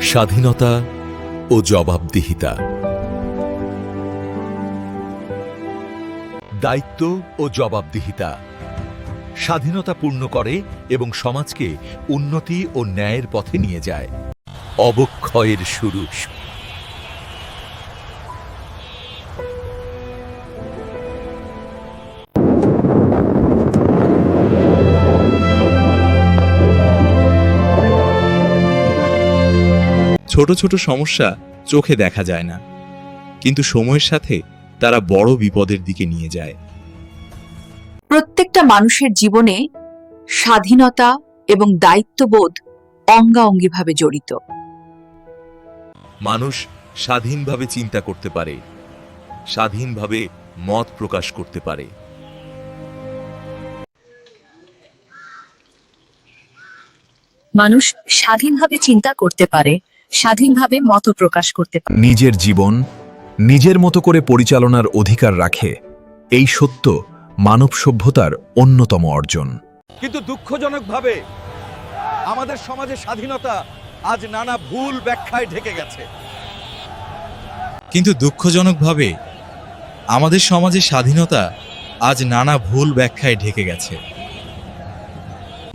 স্বাধীনতা ও জবাবদিহিতা। দায়িত্ব ও জবাবদিহিতা। স্বাধীনতা পূর্ণ করে এবং সমাজকে উন্নতি ও ন্যায়ের পথে নিয়ে যায়। অবক্ষয়ের শুরু। ছোট ছোট সমস্যা চোখে দেখা যায় না। কিন্তু সময়ের সাথে তারা বড় বিপদের দিকে নিয়ে যায়। প্রত্যেকটা মানুষের জীবনে স্বাধীনতা এবং দায়িত্ববোধ অঙ্গাঅঙ্গিভাবে জড়িত। মানুষ স্বাধীনভাবে চিন্তা করতে পারে স্বাধীনভাবে মত প্রকাশ করতে পারে। মানুষ স্বাধীনভাবে চিন্তা করতে পারে স্বাধীনভাবে মত প্রকাশ করতে পারে। নিজের জীবন নিজের মতো করে পরিচালনার অধিকার রাখে এই সত্য মানব সভ্যতার অন্যতম অর্জন। কিন্তু দুঃখজনকভাবে আমাদের সমাজে স্বাধীনতা আজ নানা ভুল ব্যাখ্যায় ঢেকে গেছে। কিন্তু দুঃখজনকভাবে আমাদের সমাজে স্বাধীনতা আজ নানা ভুল ব্যাখ্যায় ঢেকে গেছে।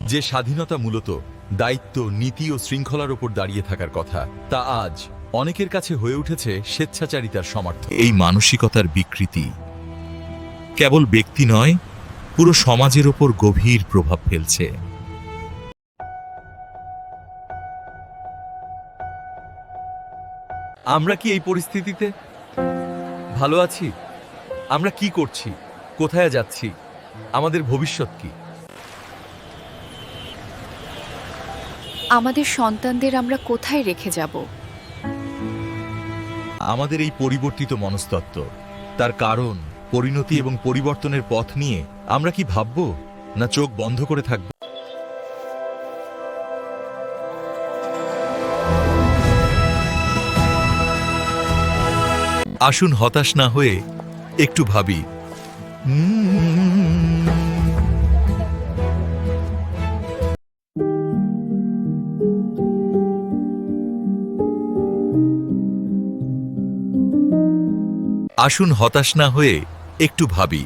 যে স্বাধীনতা মূলত দায়িত্ব, নীতি ও শৃঙ্খলার উপর দাঁড়িয়ে থাকার কথা। তা আজ অনেকের কাছে হয়ে উঠেছে স্বেচ্ছাচারিতার সমর্থন। এই মানসিকতার বিকৃতি কেবল ব্যক্তি নয়, পুরো সমাজের ওপর গভীর প্রভাব ফেলছে। আমরা কি এই পরিস্থিতিতে? ভালো আছি? আমরা কি করছি? কোথায় যাচ্ছি? আমাদের ভবিষ্যৎ কি? আমাদের সন্তানদের আমরা কোথায় রেখে যাব? আমাদের এই পরিবর্তিত মনস্তত্ত্ব, তার কারণ, পরিণতি এবং পরিবর্তনের পথ নিয়ে আমরা কি ভাবব, না চোখ বন্ধ করে থাকব? আসুন হতাশ না হয়ে একটু ভাবি। আসুন হতাশ না হয়ে একটু ভাবি।